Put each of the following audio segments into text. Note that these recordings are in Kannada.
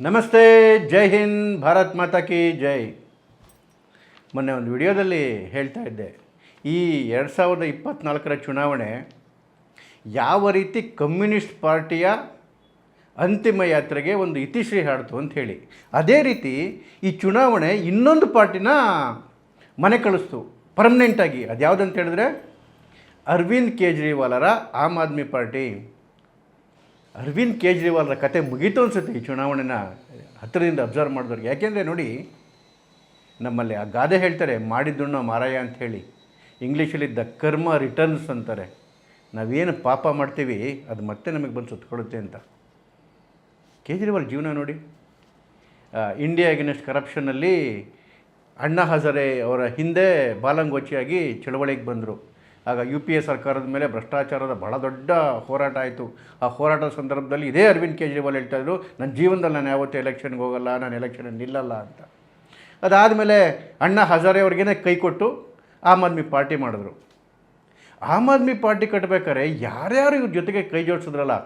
ನಮಸ್ತೆ, ಜೈ ಹಿಂದ್, ಭಾರತ್ ಮಾತಾ ಕಿ ಜೈ. ಮೊನ್ನೆ ಒಂದು ವಿಡಿಯೋದಲ್ಲಿ ಹೇಳ್ತಾ ಇದ್ದೆ, ಈ ಎರಡು ಸಾವಿರದ ಇಪ್ಪತ್ತ್ನಾಲ್ಕರ ಚುನಾವಣೆ ಯಾವ ರೀತಿ ಕಮ್ಯುನಿಸ್ಟ್ ಪಾರ್ಟಿಯ ಅಂತಿಮ ಯಾತ್ರೆಗೆ ಒಂದು ಇತಿಶ್ರೀ ಹಾಡ್ತು ಅಂತ ಹೇಳಿ. ಅದೇ ರೀತಿ ಈ ಚುನಾವಣೆ ಇನ್ನೊಂದು ಪಾರ್ಟಿನ ಮನೆ ಕಳಿಸ್ತು ಪರ್ಮನೆಂಟಾಗಿ ಅದ್ಯಾವುದಂತ ಹೇಳಿದ್ರೆ, ಅರವಿಂದ್ ಕೇಜ್ರಿವಾಲರ ಆಮ್ ಆದ್ಮಿ ಪಾರ್ಟಿ. ಅರವಿಂದ್ ಕೇಜ್ರಿವಾಲ್ರ ಕತೆ ಮುಗೀತು ಅನಿಸುತ್ತೆ. ಈ ಚುನಾವಣೆನ ಹತ್ತಿರದಿಂದ ಅಬ್ಸರ್ವ್ ಮಾಡಿದವ್ರಿಗೆ. ಯಾಕೆಂದರೆ ನೋಡಿ, ನಮ್ಮಲ್ಲಿ ಆ ಗಾದೆ ಹೇಳ್ತಾರೆ, ಮಾಡಿದ್ದುಣ್ಣ ಮಾರಾಯ ಅಂತ ಹೇಳಿ. ಇಂಗ್ಲೀಷಲ್ಲಿ ದ ಕರ್ಮ ರಿಟರ್ನ್ಸ್ ಅಂತಾರೆ. ನಾವೇನು ಪಾಪ ಮಾಡ್ತೀವಿ, ಅದು ಮತ್ತೆ ನಮಗೆ ಬಂದು ಸುತ್ತಕೊಳ್ಳುತ್ತೆ ಅಂತ. ಕೇಜ್ರಿವಾಲ್ ಜೀವನ ನೋಡಿ. ಇಂಡಿಯಾ ಅಗೇನೆಸ್ಟ್ ಕರಪ್ಷನ್ನಲ್ಲಿ ಅಣ್ಣಾ ಹಜರೆ ಅವರ ಹಿಂದೆ ಬಾಲಂಗೋಚಿಯಾಗಿ ಚಳವಳಿಗೆ ಬಂದರು. ಆಗ ಯು ಪಿ ಎ ಸರ್ಕಾರದ ಮೇಲೆ ಭ್ರಷ್ಟಾಚಾರದ ಬಹಳ ದೊಡ್ಡ ಹೋರಾಟ ಆಯಿತು. ಆ ಹೋರಾಟದ ಸಂದರ್ಭದಲ್ಲಿ ಇದೇ ಅರವಿಂದ್ ಕೇಜ್ರಿವಾಲ್ ಹೇಳ್ತಾಯಿದ್ರು ನನ್ನ ಜೀವನದಲ್ಲಿ ನಾನು ಯಾವತ್ತೂ ಎಲೆಕ್ಷನ್ಗೆ ಹೋಗಲ್ಲ, ನಾನು ಎಲೆಕ್ಷನ್ ನಿಲ್ಲಲ್ಲ ಅಂತ. ಅದಾದಮೇಲೆ ಅಣ್ಣ ಹಜಾರೆ ಅವ್ರಿಗೇ ಕೈ ಕೊಟ್ಟು ಆಮ್ ಆದ್ಮಿ ಪಾರ್ಟಿ ಮಾಡಿದ್ರು. ಆಮ್ ಆದ್ಮಿ ಪಾರ್ಟಿ ಕಟ್ಟಬೇಕಾದ್ರೆ ಯಾರ್ಯಾರು ಇವ್ರ ಜೊತೆಗೆ ಕೈ ಜೋಡಿಸಿದ್ರಲ್ಲ?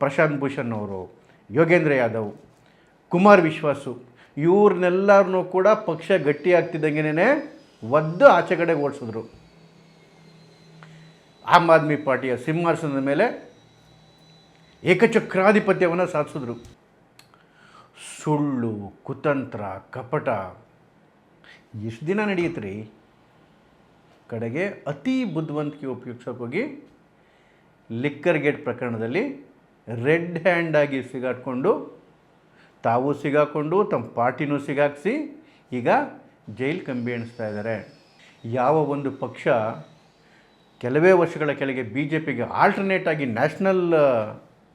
ಪ್ರಶಾಂತ್ ಭೂಷಣ್ ಅವರು, ಯೋಗೇಂದ್ರ ಯಾದವ್, ಕುಮಾರ್ ವಿಶ್ವಾಸು ಇವ್ರನ್ನೆಲ್ಲರನ್ನೂ ಕೂಡ ಪಕ್ಷ ಗಟ್ಟಿಯಾಗ್ತಿದ್ದಂಗೆನೇ ಒದ್ದು ಆಚೆ ಕಡೆ ಓಡಿಸಿದ್ರು. ಆಮ್ ಆದ್ಮಿ ಪಾರ್ಟಿಯ ಸಿಂಹಾಸನದ ಮೇಲೆ ಏಕಚಕ್ರಾಧಿಪತ್ಯವನ್ನು ಸಾಧಿಸಿದ್ರು. ಸುಳ್ಳು, ಕುತಂತ್ರ, ಕಪಟ, ಎಷ್ಟು ದಿನ ನಡೆಯುತ್ತೆ ರೀ ಕಡೆಗೆ ಅತಿ ಬುದ್ಧಿವಂತಿಕೆ ಉಪಯೋಗಿಸೋಕೆ ಹೋಗಿ ಲಿಕ್ಕರ್ ಗೇಟ್ ಪ್ರಕರಣದಲ್ಲಿ ರೆಡ್ ಹ್ಯಾಂಡಾಗಿ ಸಿಗಾಟ್ಕೊಂಡು ತಾವು ಸಿಗಾಕೊಂಡು ತಮ್ಮ ಪಾರ್ಟಿನೂ ಸಿಗಾಕ್ಸಿ ಈಗ ಜೈಲ್ ಕಂಬಿ ಎಣಿಸ್ತಾ ಇದ್ದಾರೆ. ಯಾವ ಒಂದು ಪಕ್ಷ ಕೆಲವೇ ವರ್ಷಗಳ ಕೆಳಗೆ ಬಿ ಜೆ ಪಿಗೆ ಆಲ್ಟರ್ನೇಟ್ ಆಗಿ ನ್ಯಾಷನಲ್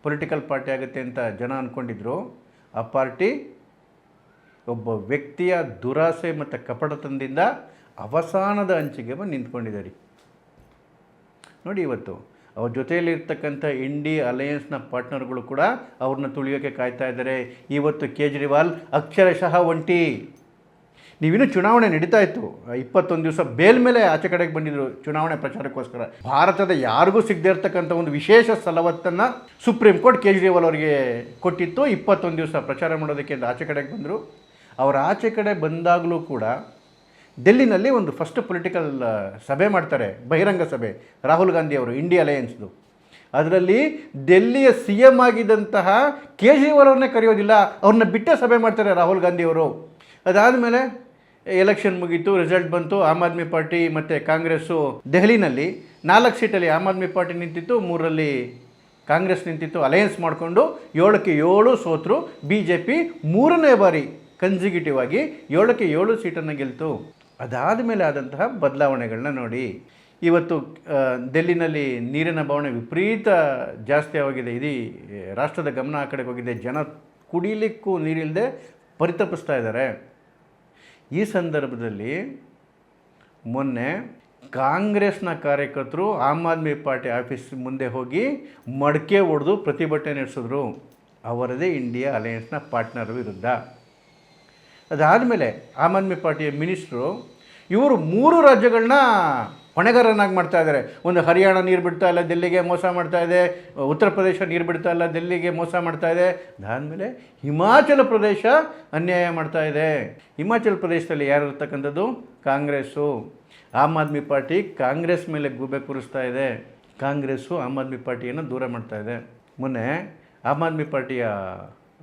ಪೊಲಿಟಿಕಲ್ ಪಾರ್ಟಿ ಆಗುತ್ತೆ ಅಂತ ಜನ ಅಂದ್ಕೊಂಡಿದ್ರು ಆ ಪಾರ್ಟಿ ಒಬ್ಬ ವ್ಯಕ್ತಿಯ ದುರಾಸೆ ಮತ್ತು ಕಪಟತನದಿಂದ ಅವಸಾನದ ಅಂಚಿಗೆ ಬಂದು ನಿಂತ್ಕೊಂಡಿದ್ದಾರೆ. ನೋಡಿ ಇವತ್ತು ಅವ್ರ ಜೊತೆಯಲ್ಲಿರ್ತಕ್ಕಂಥ ಇಂಡಿ ಅಲಯನ್ಸ್ನ ಪಾರ್ಟ್ನರ್ಗಳು ಕೂಡ ಅವ್ರನ್ನ ತುಳಿಯೋಕ್ಕೆ ಕಾಯ್ತಾ ಇದ್ದಾರೆ. ಇವತ್ತು ಕೇಜ್ರಿವಾಲ್ ಅಕ್ಷರಶಃ ಒಂಟಿ. ನೀವಿನ್ನೂ ಚುನಾವಣೆ ನಡೀತಾ ಇತ್ತು. ಇಪ್ಪತ್ತೊಂದು ದಿವಸ ಬೇಲ್ ಮೇಲೆ ಆಚೆ ಕಡೆಗೆ ಬಂದಿದ್ರು ಚುನಾವಣೆ ಪ್ರಚಾರಕ್ಕೋಸ್ಕರ. ಭಾರತದ ಯಾರಿಗೂ ಸಿಗದೇ ಇರತಕ್ಕಂಥ ಒಂದು ವಿಶೇಷ ಸಲವತ್ತನ್ನು ಸುಪ್ರೀಂ ಕೋರ್ಟ್ ಕೇಜ್ರಿವಾಲ್ ಅವರಿಗೆ ಕೊಟ್ಟಿತ್ತು. ಇಪ್ಪತ್ತೊಂದು ದಿವಸ ಪ್ರಚಾರ ಮಾಡೋದಕ್ಕೆ ಅಂತ ಆಚೆ ಕಡೆಗೆ ಬಂದರು. ಅವರ ಆಚೆ ಕಡೆ ಬಂದಾಗಲೂ ಕೂಡ ಡೆಲ್ಲಿನಲ್ಲಿ ಒಂದು ಫಸ್ಟ್ ಪೊಲಿಟಿಕಲ್ ಸಭೆ ಮಾಡ್ತಾರೆ, ಬಹಿರಂಗ ಸಭೆ, ರಾಹುಲ್ ಗಾಂಧಿ ಅವರು, ಇಂಡಿಯಾ ಅಲಯನ್ಸ್ದು. ಅದರಲ್ಲಿ ಡೆಲ್ಲಿಯ ಸಿ ಎಂ ಆಗಿದ್ದಂತಹ ಕೇಜ್ರಿವಾಲ್ ಅವ್ರನ್ನೇ ಕರೆಯೋದಿಲ್ಲ. ಅವ್ರನ್ನ ಬಿಟ್ಟೇ ಸಭೆ ಮಾಡ್ತಾರೆ ರಾಹುಲ್ ಗಾಂಧಿ ಅವರು. ಅದಾದಮೇಲೆ ಎಲೆಕ್ಷನ್ ಮುಗೀತು ರಿಸಲ್ಟ್ ಬಂತು. ಆಮ್ ಆದ್ಮಿ ಪಾರ್ಟಿ ಮತ್ತು ಕಾಂಗ್ರೆಸ್ಸು ದೆಹಲಿನಲ್ಲಿ ನಾಲ್ಕು ಸೀಟಲ್ಲಿ ಆಮ್ ಆದ್ಮಿ ಪಾರ್ಟಿ ನಿಂತಿತ್ತು, ಮೂರರಲ್ಲಿ ಕಾಂಗ್ರೆಸ್ ನಿಂತಿತ್ತು. ಅಲಯನ್ಸ್ ಮಾಡಿಕೊಂಡು ಏಳಕ್ಕೆ ಏಳು ಸೋತರು. ಬಿ ಜೆ ಪಿ ಮೂರನೇ ಬಾರಿ ಕನ್ಸಿಕ್ಯೂಟಿವ್ ಆಗಿ ಏಳಕ್ಕೆ ಏಳು ಸೀಟನ್ನು ಗೆಲ್ತು. ಅದಾದ ಮೇಲೆ ಆದಂತಹ ಬದಲಾವಣೆಗಳನ್ನ ನೋಡಿ. ಇವತ್ತು ದೆಲ್ಲಿನಲ್ಲಿ ನೀರಿನ ಬವಣೆ ವಿಪರೀತ ಜಾಸ್ತಿ ಆಗಿದೆ ಇಡೀ, ರಾಷ್ಟ್ರದ ಗಮನ ಆ ಕಡೆಗೆ ಹೋಗಿದೆ. ಜನ ಕುಡಿಲಿಕ್ಕೂ ನೀರಿಲ್ಲದೆ ಪರಿತಪಿಸ್ತಾ ಇದ್ದಾರೆ. ಈ ಸಂದರ್ಭದಲ್ಲಿ ಮೊನ್ನೆ ಕಾಂಗ್ರೆಸ್ನ ಕಾರ್ಯಕರ್ತರು ಆಮ್ ಆದ್ಮಿ ಪಾರ್ಟಿ ಆಫೀಸ್ ಮುಂದೆ ಹೋಗಿ ಮಡಕೆ ಹೊಡೆದು ಪ್ರತಿಭಟನೆ ನಡೆಸಿದ್ರು. ಅವರದೇ ಇಂಡಿಯಾ ಅಲಯನ್ಸ್ನ ಪಾರ್ಟ್ನರ್ ವಿರುದ್ಧ. ಅದಾದಮೇಲೆ ಆಮ್ ಆದ್ಮಿ ಪಾರ್ಟಿಯ ಮಿನಿಸ್ಟ್ರು ಇವರು ಮೂರು ರಾಜ್ಯಗಳನ್ನ ಹೊಣೆಗಾರನಾಗಿ ಮಾಡ್ತಾ ಇದ್ದಾರೆ. ಒಂದು ಹರಿಯಾಣ ನೀರು ಬಿಡ್ತಾ ಇಲ್ಲ ಡೆಲ್ಲಿಗೆ ಮೋಸ ಮಾಡ್ತಾ ಇದೆ. ಉತ್ತರ ಪ್ರದೇಶ ನೀರು ಬಿಡ್ತಾ ಇಲ್ಲ ಡೆಲ್ಲಿಗೆ ಮೋಸ ಮಾಡ್ತಾ ಇದೆ. ಅದಾದಮೇಲೆ ಹಿಮಾಚಲ ಪ್ರದೇಶ ಅನ್ಯಾಯ ಮಾಡ್ತಾ ಇದೆ. ಹಿಮಾಚಲ ಪ್ರದೇಶದಲ್ಲಿ ಯಾರು ಇರ್ತಕ್ಕಂಥದ್ದು? ಕಾಂಗ್ರೆಸ್ಸು. ಆಮ್ ಆದ್ಮಿ ಪಾರ್ಟಿ ಕಾಂಗ್ರೆಸ್ ಮೇಲೆ ಗೂಬೆ ಕೂರಿಸ್ತಾ ಇದೆ. ಕಾಂಗ್ರೆಸ್ಸು ಆಮ್ ಆದ್ಮಿ ಪಾರ್ಟಿಯನ್ನು ದೂರ ಮಾಡ್ತಾ ಇದೆ. ಮೊನ್ನೆ ಆಮ್ ಆದ್ಮಿ ಪಾರ್ಟಿಯ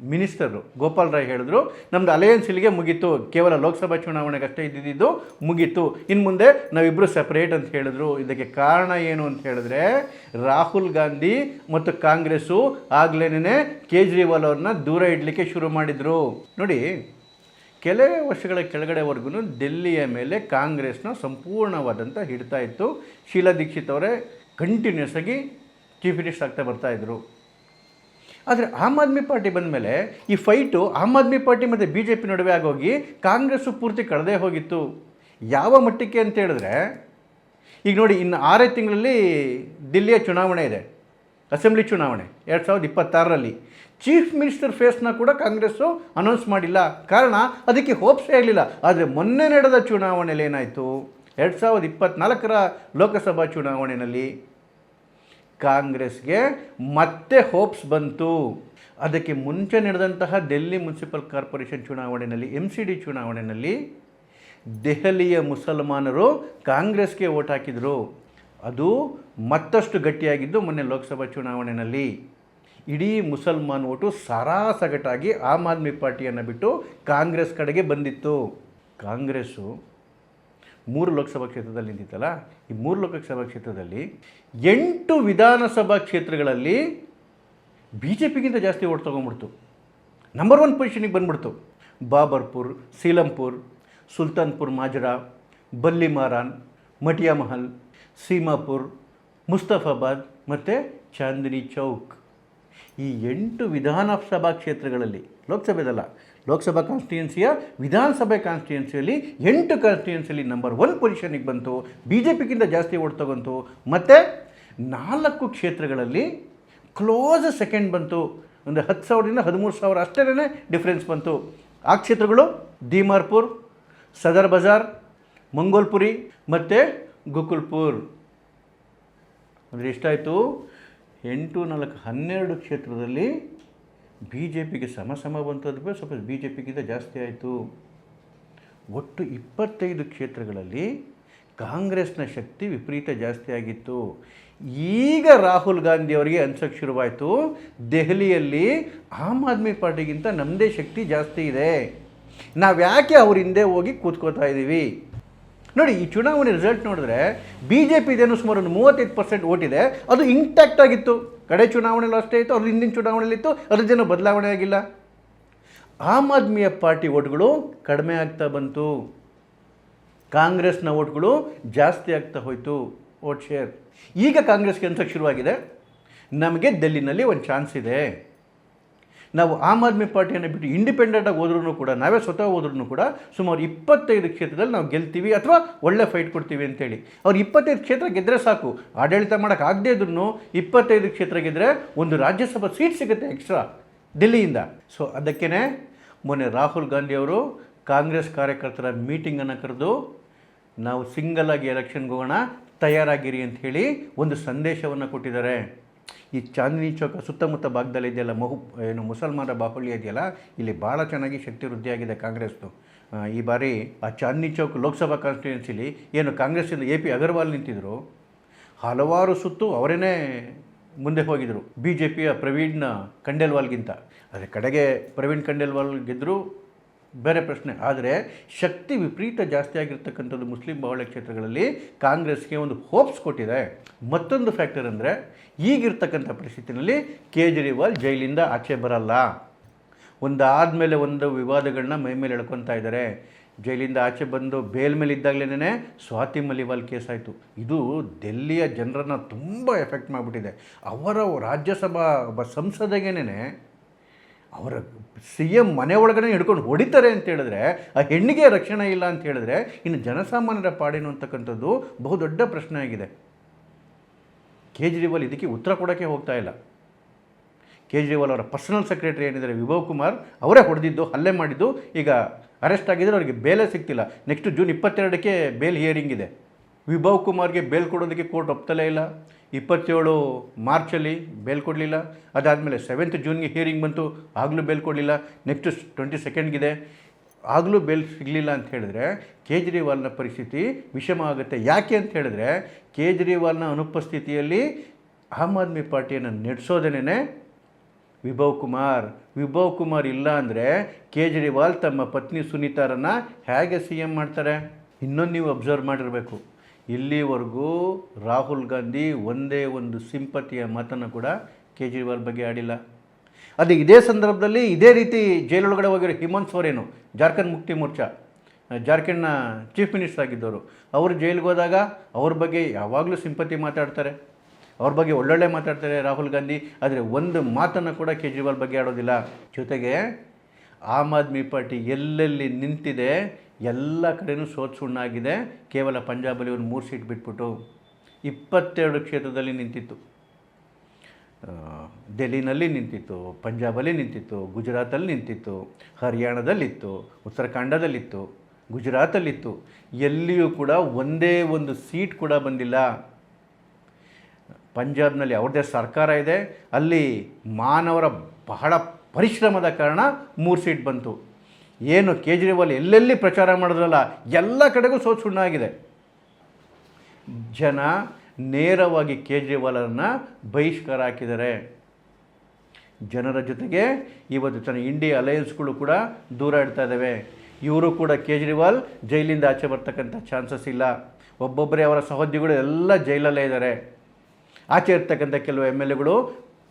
ಮಿನಿಸ್ಟರು ಗೋಪಾಲ್ ರಾಯ್ ಹೇಳಿದ್ರು ನಮ್ಮದು ಅಲಯನ್ಸ್ ಇಲ್ಲಿಗೆ ಮುಗೀತು. ಕೇವಲ ಲೋಕಸಭಾ ಚುನಾವಣೆಗಷ್ಟೇ ಇದ್ದಿದ್ದು ಮುಗೀತು. ಇನ್ನು ಮುಂದೆ ನಾವಿಬ್ಬರು ಸಪ್ರೇಟ್ ಅಂತ ಹೇಳಿದ್ರು. ಇದಕ್ಕೆ ಕಾರಣ ಏನು ಅಂತ ಹೇಳಿದ್ರೆ, ರಾಹುಲ್ ಗಾಂಧಿ ಮತ್ತು ಕಾಂಗ್ರೆಸ್ಸು ಆಗ್ಲೇನೆ ಕೇಜ್ರಿವಾಲ್ ಅವ್ರನ್ನ ದೂರ ಇಡಲಿಕ್ಕೆ ಶುರು ಮಾಡಿದರು. ನೋಡಿ ಕೆಲವೇ ವರ್ಷಗಳ ಕೆಳಗಡೆವರೆಗೂ ಡೆಲ್ಲಿಯ ಮೇಲೆ ಕಾಂಗ್ರೆಸ್ನ ಸಂಪೂರ್ಣವಾದಂಥ ಹಿಡ್ತಾ ಇತ್ತು. ಶೀಲಾ ದೀಕ್ಷಿತ್ ಅವರೇ ಕಂಟಿನ್ಯೂಸ್ ಆಗಿ ಚೀಫ್ ಮಿನಿಸ್ಟರ್ ಆಗ್ತಾ ಬರ್ತಾಯಿದ್ರು ಆದರೆ ಆಮ್ ಆದ್ಮಿ ಪಾರ್ಟಿ ಬಂದ ಮೇಲೆ ಈ ಫೈಟು ಆಮ್ ಆದ್ಮಿ ಪಾರ್ಟಿ ಮತ್ತು ಬಿ ಜೆ ಪಿ ನಡುವೆ ಆಗೋಗಿ ಕಾಂಗ್ರೆಸ್ಸು ಪೂರ್ತಿ ಕಳೆದೇ ಹೋಗಿತ್ತು. ಯಾವ ಮಟ್ಟಕ್ಕೆ ಅಂತ ಹೇಳಿದ್ರೆ, ಈಗ ನೋಡಿ, ಇನ್ನು ಆರೇ ತಿಂಗಳಲ್ಲಿ ದಿಲ್ಲಿಯ ಚುನಾವಣೆ ಇದೆ. ಅಸೆಂಬ್ಲಿ ಚುನಾವಣೆ ಎರಡು ಸಾವಿರದ ಇಪ್ಪತ್ತಾರರಲ್ಲಿ. ಚೀಫ್ ಮಿನಿಸ್ಟರ್ ಫೇಸ್ನ ಕೂಡ ಕಾಂಗ್ರೆಸ್ಸು ಅನೌನ್ಸ್ ಮಾಡಿಲ್ಲ. ಕಾರಣ, ಅದಕ್ಕೆ ಹೋಪ್ಸೇ ಇರಲಿಲ್ಲ. ಆದರೆ ಮೊನ್ನೆ ನಡೆದ ಚುನಾವಣೆಯಲ್ಲಿ ಏನಾಯಿತು? ಎರಡು ಸಾವಿರದ ಇಪ್ಪತ್ತ್ನಾಲ್ಕರ ಲೋಕಸಭಾ ಚುನಾವಣೆಯಲ್ಲಿ ಕಾಂಗ್ರೆಸ್ಗೆ ಮತ್ತೆ ಹೋಪ್ಸ್ ಬಂತು. ಅದಕ್ಕೆ ಮುಂಚೆ ನಡೆದಂತಹ ಡೆಲ್ಲಿ ಮುನ್ಸಿಪಲ್ ಕಾರ್ಪೊರೇಷನ್ ಚುನಾವಣೆಯಲ್ಲಿ ಎಂ ಸಿ ಡಿ ಚುನಾವಣೆಯಲ್ಲಿ ದೆಹಲಿಯ ಮುಸಲ್ಮಾನರು ಕಾಂಗ್ರೆಸ್ಗೆ ಓಟ್ ಹಾಕಿದರು. ಅದು ಮತ್ತಷ್ಟು ಗಟ್ಟಿಯಾಗಿದ್ದು ಮೊನ್ನೆ ಲೋಕಸಭಾ ಚುನಾವಣೆಯಲ್ಲಿ ಇಡೀ ಮುಸಲ್ಮಾನ್ ಓಟು ಸರಾಸಗಟಾಗಿ ಆಮ್ ಆದ್ಮಿ ಪಾರ್ಟಿಯನ್ನು ಬಿಟ್ಟು ಕಾಂಗ್ರೆಸ್ ಕಡೆಗೆ ಬಂದಿತ್ತು. ಕಾಂಗ್ರೆಸ್ಸು ಮೂರು ಲೋಕಸಭಾ ಕ್ಷೇತ್ರದಲ್ಲಿ ನಿಂತಿತ್ತಲ್ಲ, ಈ ಮೂರು ಲೋಕಸಭಾ ಕ್ಷೇತ್ರದಲ್ಲಿ ಎಂಟು ವಿಧಾನಸಭಾ ಕ್ಷೇತ್ರಗಳಲ್ಲಿ ಬಿ ಜೆ ಪಿಗಿಂತ ಜಾಸ್ತಿ ಓಟ್ ತೊಗೊಂಡ್ಬಿಡ್ತು. ನಂಬರ್ ಒನ್ ಪೊಸಿಷನಿಗೆ ಬಂದ್ಬಿಡ್ತು. ಬಾಬರ್ಪುರ್, ಸೀಲಂಪುರ್, ಸುಲ್ತಾನ್ಪುರ್, ಮಾಜರಾ ಬಲ್ಲಿಮಾರಾನ್ ಮಟಿಯಾ ಮಹಲ್, ಸೀಮಾಪುರ್, ಮುಸ್ತಫಾಬಾದ್ ಮತ್ತು ಚಾಂದಿನಿ ಚೌಕ್. ಈ ಎಂಟು ವಿಧಾನಸಭಾ ಕ್ಷೇತ್ರಗಳಲ್ಲಿ, ಲೋಕಸಭೆದಲ್ಲ ಲೋಕಸಭಾ ಕಾನ್ಸ್ಟಿಟ್ಯೂನ್ಸಿಯ ವಿಧಾನಸಭೆ ಕಾನ್ಸ್ಟಿಟ್ಯೂನ್ಸಿಯಲ್ಲಿ ಎಂಟು ಕಾನ್ಸ್ಟಿಟ್ಯೂನ್ಸಿಯಲ್ಲಿ ನಂಬರ್ ಒನ್ ಪೊಸಿಷನಿಗೆ ಬಂತು. ಬಿ ಜೆ ಪಿಗಿಂತ ಜಾಸ್ತಿ ಓಟ್ ತಗೊಂತು. ಮತ್ತು ನಾಲ್ಕು ಕ್ಷೇತ್ರಗಳಲ್ಲಿ ಕ್ಲೋಸ್ ಸೆಕೆಂಡ್ ಬಂತು. ಒಂದು ಹತ್ತು ಸಾವಿರದಿಂದ ಹದಿಮೂರು ಸಾವಿರ ಅಷ್ಟೇ ಡಿಫ್ರೆನ್ಸ್ ಬಂತು. ಆ ಕ್ಷೇತ್ರಗಳು ದೀಮಾರ್ಪುರ್ ಸದರ್ ಬಜಾರ್, ಮಂಗೋಲ್ಪುರಿ ಮತ್ತು ಗೋಕುಲ್ಪುರ್. ಅಂದರೆ ಎಷ್ಟಾಯಿತು? ಎಂಟು, ನಾಲ್ಕು, ಹನ್ನೆರಡು ಕ್ಷೇತ್ರದಲ್ಲಿ ಬಿ ಜೆ ಪಿಗೆ ಸಮ ಸಮ ಬಂತದ್ದು ಸ್ವಲ್ಪ ಬಿ ಜೆ ಪಿಗಿಂತ ಜಾಸ್ತಿ ಆಯಿತು. ಒಟ್ಟು ಇಪ್ಪತ್ತೈದು ಕ್ಷೇತ್ರಗಳಲ್ಲಿ ಕಾಂಗ್ರೆಸ್ನ ಶಕ್ತಿ ವಿಪರೀತ ಜಾಸ್ತಿ ಆಗಿತ್ತು. ಈಗ ರಾಹುಲ್ ಗಾಂಧಿ ಅವರಿಗೆ ಅನ್ಸೋಕ್ಕೆ ಶುರುವಾಯಿತು. ದೆಹಲಿಯಲ್ಲಿ ಆಮ್ ಆದ್ಮಿ ಪಾರ್ಟಿಗಿಂತ ನಮ್ಮದೇ ಶಕ್ತಿ ಜಾಸ್ತಿ ಇದೆ. ನಾವು ಯಾಕೆ ಅವ್ರ ಹಿಂದೆ ಹೋಗಿ ಕೂತ್ಕೋತಾ ಇದ್ದೀವಿ ನೋಡಿ, ಈ ಚುನಾವಣೆ ರಿಸಲ್ಟ್ ನೋಡಿದ್ರೆ ಬಿ ಜೆ ಪಿದೇನು ಸುಮಾರು ಒಂದು ಮೂವತ್ತೈದು ಪರ್ಸೆಂಟ್ ಓಟಿದೆ ಅದು ಇಂಟ್ಯಾಕ್ಟ್ ಆಗಿತ್ತು. ಕಡೆ ಚುನಾವಣೆಯಲ್ಲೂ ಅಷ್ಟೇ ಇತ್ತು ಅವ್ರ ಹಿಂದಿನ ಚುನಾವಣೆಯಲ್ಲಿತ್ತು ಅದ್ರದ್ದೇನು ಬದಲಾವಣೆ ಆಗಿಲ್ಲ. ಆಮ್ ಆದ್ಮಿಯ ಪಾರ್ಟಿ ಓಟ್ಗಳು ಕಡಿಮೆ ಆಗ್ತಾ ಬಂತು. ಕಾಂಗ್ರೆಸ್ನ ಓಟ್ಗಳು ಜಾಸ್ತಿ ಆಗ್ತಾ ಹೋಯಿತು ಓಟ್ ಶೇರ್. ಈಗ ಕಾಂಗ್ರೆಸ್ಗೆ ಅಂತ ಶುರುವಾಗಿದೆ? ನಮಗೆ ಡೆಲ್ಲಿನಲ್ಲಿ ಒಂದು ಚಾನ್ಸ್ ಇದೆ. ನಾವು ಆಮ್ ಆದ್ಮಿ ಪಾರ್ಟಿಯನ್ನು ಬಿಟ್ಟು ಇಂಡಿಪೆಂಡೆಂಟಾಗಿ ಹೋದ್ರೂ ಕೂಡ, ನಾವೇ ಸ್ವತಃ ಹೋದ್ರೂ ಕೂಡ ಸುಮಾರು ಇಪ್ಪತ್ತೈದು ಕ್ಷೇತ್ರದಲ್ಲಿ ನಾವು ಗೆಲ್ತೀವಿ ಅಥವಾ ಒಳ್ಳೆ ಫೈಟ್ ಕೊಡ್ತೀವಿ ಅಂತೇಳಿ. ಅವ್ರು ಇಪ್ಪತ್ತೈದು ಕ್ಷೇತ್ರ ಗೆದ್ದರೆ ಸಾಕು. ಆಡಳಿತ ಮಾಡೋಕ್ಕಾಗದೇ ಇದ್ರೂ ಇಪ್ಪತ್ತೈದು ಕ್ಷೇತ್ರ ಗೆದ್ದರೆ ಒಂದು ರಾಜ್ಯಸಭಾ ಸೀಟ್ ಸಿಗುತ್ತೆ ಎಕ್ಸ್ಟ್ರಾ ಡೆಲ್ಲಿಯಿಂದ ಸೊ ಅದಕ್ಕೇ ಮೊನ್ನೆ ರಾಹುಲ್ ಗಾಂಧಿ ಅವರು ಕಾಂಗ್ರೆಸ್ ಕಾರ್ಯಕರ್ತರ ಮೀಟಿಂಗನ್ನು ಕರೆದು, ನಾವು ಸಿಂಗಲ್ ಆಗಿ ಎಲೆಕ್ಷನ್ಗೆ ಹೋಗೋಣ, ತಯಾರಾಗಿರಿ ಅಂತ ಹೇಳಿ ಒಂದು ಸಂದೇಶವನ್ನು ಕೊಟ್ಟಿದ್ದಾರೆ. ಈ ಚಾಂದಿನಿ ಚೌಕ ಸುತ್ತಮುತ್ತ ಭಾಗದಲ್ಲಿ ಇದೆಯಲ್ಲ, ಮಹು, ಏನು ಮುಸಲ್ಮಾನರ ಬಾಹುಳ್ಯ ಇದೆಯಲ್ಲ, ಇಲ್ಲಿ ಭಾಳ ಚೆನ್ನಾಗಿ ಶಕ್ತಿ ವೃದ್ಧಿಯಾಗಿದೆ ಕಾಂಗ್ರೆಸ್ದು. ಈ ಬಾರಿ ಆ ಚಾಂದಿನಿ ಚೌಕ್ ಲೋಕಸಭಾ ಕಾನ್ಸ್ಟಿಟ್ಯೂನ್ಸಿಲಿ ಏನು ಕಾಂಗ್ರೆಸ್ಸಿಂದ ಎ ಪಿ ಅಗರ್ವಾಲ್ ನಿಂತಿದ್ದರು ಹಲವಾರು ಸುತ್ತು ಅವರೇನೇ ಮುಂದೆ ಹೋಗಿದ್ದರು ಬಿ ಜೆ ಪಿಯ ಪ್ರವೀಣ್ ಖಂಡೇಲ್ವಾಲ್ಗಿಂತ. ಆದರೆ ಕಡೆಗೆ ಪ್ರವೀಣ್ ಖಂಡೇಲ್ವಾಲ್ ಗೆದ್ದರು ಬೇರೆ ಪ್ರಶ್ನೆ. ಆದರೆ ಶಕ್ತಿ ವಿಪರೀತ ಜಾಸ್ತಿ ಆಗಿರ್ತಕ್ಕಂಥದ್ದು ಮುಸ್ಲಿಂ ಬಾಹುಳ್ಯ ಕ್ಷೇತ್ರಗಳಲ್ಲಿ ಕಾಂಗ್ರೆಸ್ಗೆ ಒಂದು ಹೋಪ್ಸ್ ಕೊಟ್ಟಿದೆ. ಮತ್ತೊಂದು ಫ್ಯಾಕ್ಟರ್ ಅಂದರೆ ಈಗಿರ್ತಕ್ಕಂಥ ಪರಿಸ್ಥಿತಿನಲ್ಲಿ ಕೇಜ್ರಿವಾಲ್ ಜೈಲಿಂದ ಆಚೆ ಬರಲ್ಲ. ಒಂದಾದಮೇಲೆ ಒಂದು ವಿವಾದಗಳನ್ನ ಮೈ ಮೇಲೆ ಎಳ್ಕೊತಾ ಇದ್ದಾರೆ. ಜೈಲಿಂದ ಆಚೆ ಬಂದು ಬೇಲ್ ಮೇಲೆ ಇದ್ದಾಗಲೇ ಸ್ವಾತಿ ಮಲಿವಾಲ್ ಕೇಸ್ ಆಯಿತು. ಇದು ದೆಲ್ಲಿಯ ಜನರನ್ನು ತುಂಬ ಎಫೆಕ್ಟ್ ಮಾಡಿಬಿಟ್ಟಿದೆ. ಅವರ ರಾಜ್ಯಸಭಾ ಒಬ್ಬ ಸಂಸದಗೇನೆ ಅವರ ಸಿ ಎಂ ಮನೆ ಒಳಗಡೆ ಹಿಡ್ಕೊಂಡು ಹೊಡಿತಾರೆ ಅಂತ ಹೇಳಿದ್ರೆ, ಆ ಹೆಣ್ಣಿಗೆ ರಕ್ಷಣೆ ಇಲ್ಲ ಅಂತ ಹೇಳಿದ್ರೆ, ಇನ್ನು ಜನಸಾಮಾನ್ಯರ ಪಾಡೇನು ಅಂತಕ್ಕಂಥದ್ದು ಬಹುದೊಡ್ಡ ಪ್ರಶ್ನೆ ಆಗಿದೆ. ಕೇಜ್ರಿವಾಲ್ ಇದಕ್ಕೆ ಉತ್ತರ ಕೊಡೋಕ್ಕೆ ಹೋಗ್ತಾ ಇಲ್ಲ. ಕೇಜ್ರಿವಾಲ್ ಅವರ ಪರ್ಸನಲ್ ಸೆಕ್ರೆಟರಿ ಏನಿದ್ದಾರೆ, ವಿಭವ್ ಕುಮಾರ್, ಅವರೇ ಹೊಡೆದಿದ್ದು, ಹಲ್ಲೆ ಮಾಡಿದ್ದು, ಈಗ ಅರೆಸ್ಟ್ ಆಗಿದ್ದರೆ ಅವರಿಗೆ ಬೇಲೇ ಸಿಗ್ತಿಲ್ಲ. ನೆಕ್ಸ್ಟ್ ಜೂನ್ ಇಪ್ಪತ್ತೆರಡಕ್ಕೆ ಬೇಲ್ ಹಿಯರಿಂಗ್ ಇದೆ. ವಿಭವ್ ಕುಮಾರ್ಗೆ ಬೇಲ್ ಕೊಡೋದಕ್ಕೆ ಕೋರ್ಟ್ ಒಪ್ತಲೇ ಇಲ್ಲ. ಇಪ್ಪತ್ತೇಳು ಮಾರ್ಚಲ್ಲಿ ಬೇಲ್ ಕೊಡಲಿಲ್ಲ ಅದಾದಮೇಲೆ ಸೆವೆಂತ್ ಜೂನ್ಗೆ ಹಿಯರಿಂಗ್ ಬಂತು. ಆಗಲೂ ಬೇಲ್ ಕೊಡಲಿಲ್ಲ ನೆಕ್ಸ್ಟ್ ಟ್ವೆಂಟಿ ಸೆಕೆಂಡ್ಗಿದೆ ಆಗಲೂ ಬೇಲ್ ಸಿಗಲಿಲ್ಲ ಅಂತ ಹೇಳಿದ್ರೆ ಕೇಜ್ರಿವಾಲ್ನ ಪರಿಸ್ಥಿತಿ ವಿಷಮ ಆಗುತ್ತೆ. ಯಾಕೆ ಅಂತ ಹೇಳಿದ್ರೆ ಕೇಜ್ರಿವಾಲ್ನ ಅನುಪಸ್ಥಿತಿಯಲ್ಲಿ ಆಮ್ ಆದ್ಮಿ ಪಾರ್ಟಿಯನ್ನು ನಡೆಸೋದೇನೆ ವಿಭವ್ ಕುಮಾರ್. ವಿಭವ್ ಕುಮಾರ್ ಇಲ್ಲ ಅಂದರೆ ಕೇಜ್ರಿವಾಲ್ ತಮ್ಮ ಪತ್ನಿ ಸುನೀತಾರನ್ನು ಹೇಗೆ ಸಿ ಎಂ ಮಾಡ್ತಾರೆ? ಇನ್ನೊಂದು ನೀವು ಅಬ್ಸರ್ವ್ ಮಾಡಿರಬೇಕು. ಇಲ್ಲಿವರೆಗೂ ರಾಹುಲ್ ಗಾಂಧಿ ಒಂದೇ ಒಂದು ಸಿಂಪತಿಯ ಮಾತನ್ನು ಕೂಡ ಕೇಜ್ರಿವಾಲ್ ಬಗ್ಗೆ ಆಡಿಲ್ಲ. ಅದೇ ಇದೇ ಸಂದರ್ಭದಲ್ಲಿ ಇದೇ ರೀತಿ ಜೈಲೊಳಗಡೆ ಹೋಗಿರೋ ಹಿಮಂತ್ ಸೋರೇನು ಜಾರ್ಖಂಡ್ ಮುಕ್ತಿ ಮೋರ್ಚಾ? ಜಾರ್ಖಂಡ್ನ ಚೀಫ್ ಮಿನಿಸ್ಟರ್ ಆಗಿದ್ದವರು. ಅವರು ಜೈಲಿಗೆ ಹೋದಾಗ ಅವ್ರ ಬಗ್ಗೆ ಯಾವಾಗಲೂ ಸಿಂಪತಿ ಮಾತಾಡ್ತಾರೆ. ಅವ್ರ ಬಗ್ಗೆ ಒಳ್ಳೊಳ್ಳೆ ಮಾತಾಡ್ತಾರೆ ರಾಹುಲ್ ಗಾಂಧಿ. ಆದರೆ ಒಂದು ಮಾತನ್ನು ಕೂಡ ಕೇಜ್ರಿವಾಲ್ ಬಗ್ಗೆ ಆಡೋದಿಲ್ಲ. ಜೊತೆಗೆ ಆಮ್ ಆದ್ಮಿ ಪಾರ್ಟಿ ಎಲ್ಲೆಲ್ಲಿ ನಿಂತಿದೆ ಎಲ್ಲ ಕಡೆಯೂ ಸೋತ್ ಸುಣ್ಣಾಗಿದೆ. ಕೇವಲ ಪಂಜಾಬಲ್ಲಿ ಒಂದು ಮೂರು ಸೀಟ್ ಬಿಟ್ಬಿಟ್ಟು ಇಪ್ಪತ್ತೆರಡು ಕ್ಷೇತ್ರದಲ್ಲಿ ನಿಂತಿತ್ತು. ಡೆಲ್ಲಿನಲ್ಲಿ ನಿಂತಿತ್ತು, ಪಂಜಾಬಲ್ಲಿ ನಿಂತಿತ್ತು, ಗುಜರಾತಲ್ಲಿ ನಿಂತಿತ್ತು, ಹರಿಯಾಣದಲ್ಲಿತ್ತು, ಉತ್ತರಾಖಂಡದಲ್ಲಿತ್ತು, ಗುಜರಾತಲ್ಲಿತ್ತು. ಎಲ್ಲಿಯೂ ಕೂಡ ಒಂದೇ ಒಂದು ಸೀಟ್ ಕೂಡ ಬಂದಿಲ್ಲ. ಪಂಜಾಬ್ನಲ್ಲಿ ಅವ್ರದ್ದೇ ಸರ್ಕಾರ ಇದೆ. ಅಲ್ಲಿ ಮಾನವರ ಬಹಳ ಪರಿಶ್ರಮದ ಕಾರಣ ಮೂರು ಸೀಟ್ ಬಂತು. ಏನು ಕೇಜ್ರಿವಾಲ್ ಎಲ್ಲೆಲ್ಲಿ ಪ್ರಚಾರ ಮಾಡಿದ್ರಲ್ಲ, ಎಲ್ಲ ಕಡೆಗೂ ಸೋತ್ ಸುಣ್ಣಾಗಿದೆ. ಜನ ನೇರವಾಗಿ ಕೇಜ್ರಿವಾಲನ್ನು ಬಹಿಷ್ಕಾರ ಹಾಕಿದ್ದಾರೆ. ಜನರ ಜೊತೆಗೆ ಇವತ್ತು ತನ್ನ ಇಂಡಿಯಾ ಅಲಯನ್ಸ್ಗಳು ಕೂಡ ದೂರ ಇಡ್ತಾ ಇದ್ದಾವೆ. ಇವರು ಕೂಡ ಕೇಜ್ರಿವಾಲ್ ಜೈಲಿಂದ ಆಚೆ ಬರ್ತಕ್ಕಂಥ ಚಾನ್ಸಸ್ ಇಲ್ಲ. ಒಬ್ಬೊಬ್ಬರೇ ಅವರ ಸಹೋದ್ಯೋಗಿಗಳು ಎಲ್ಲ ಜೈಲಲ್ಲೇ ಇದ್ದಾರೆ. ಆಚೆ ಇರ್ತಕ್ಕಂಥ ಕೆಲವು ಎಂ ಎಲ್ ಎಗಳು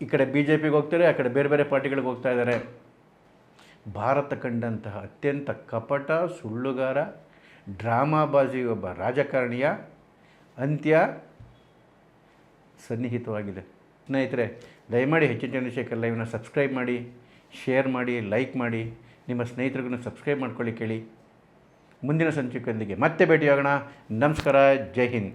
ಈ ಕಡೆ ಬಿ ಜೆ ಪಿಗೆ ಹೋಗ್ತಾರೆ, ಆ ಕಡೆ ಬೇರೆ ಬೇರೆ ಪಾರ್ಟಿಗಳಿಗೆ ಹೋಗ್ತಾ ಇದ್ದಾರೆ. ಭಾರತ ಕಂಡಂತಹ ಅತ್ಯಂತ ಕಪಟ, ಸುಳ್ಳುಗಾರ, ಡ್ರಾಮಾಬಾಜಿ ಒಬ್ಬ ರಾಜಕಾರಣಿಯ ಅಂತ್ಯ ಸನ್ನಿಹಿತವಾಗಿದೆ. ಸ್ನೇಹಿತರೆ, ದಯಮಾಡಿ ಹೆಚ್ಚಿನ ಚಂದ್ರಶೇಖರ್ ಲೈವ್ನ ಸಬ್ಸ್ಕ್ರೈಬ್ ಮಾಡಿ ಶೇರ್ ಮಾಡಿ ಲೈಕ್ ಮಾಡಿ, ನಿಮ್ಮ ಸ್ನೇಹಿತರಿಗೂ ಸಬ್ಸ್ಕ್ರೈಬ್ ಮಾಡ್ಕೊಳ್ಳಿ ಕೇಳಿ. ಮುಂದಿನ ಸಂಚಿಕೆಯೊಂದಿಗೆ ಮತ್ತೆ ಭೇಟಿಯಾಗೋಣ. ನಮಸ್ಕಾರ, ಜೈ ಹಿಂದ್.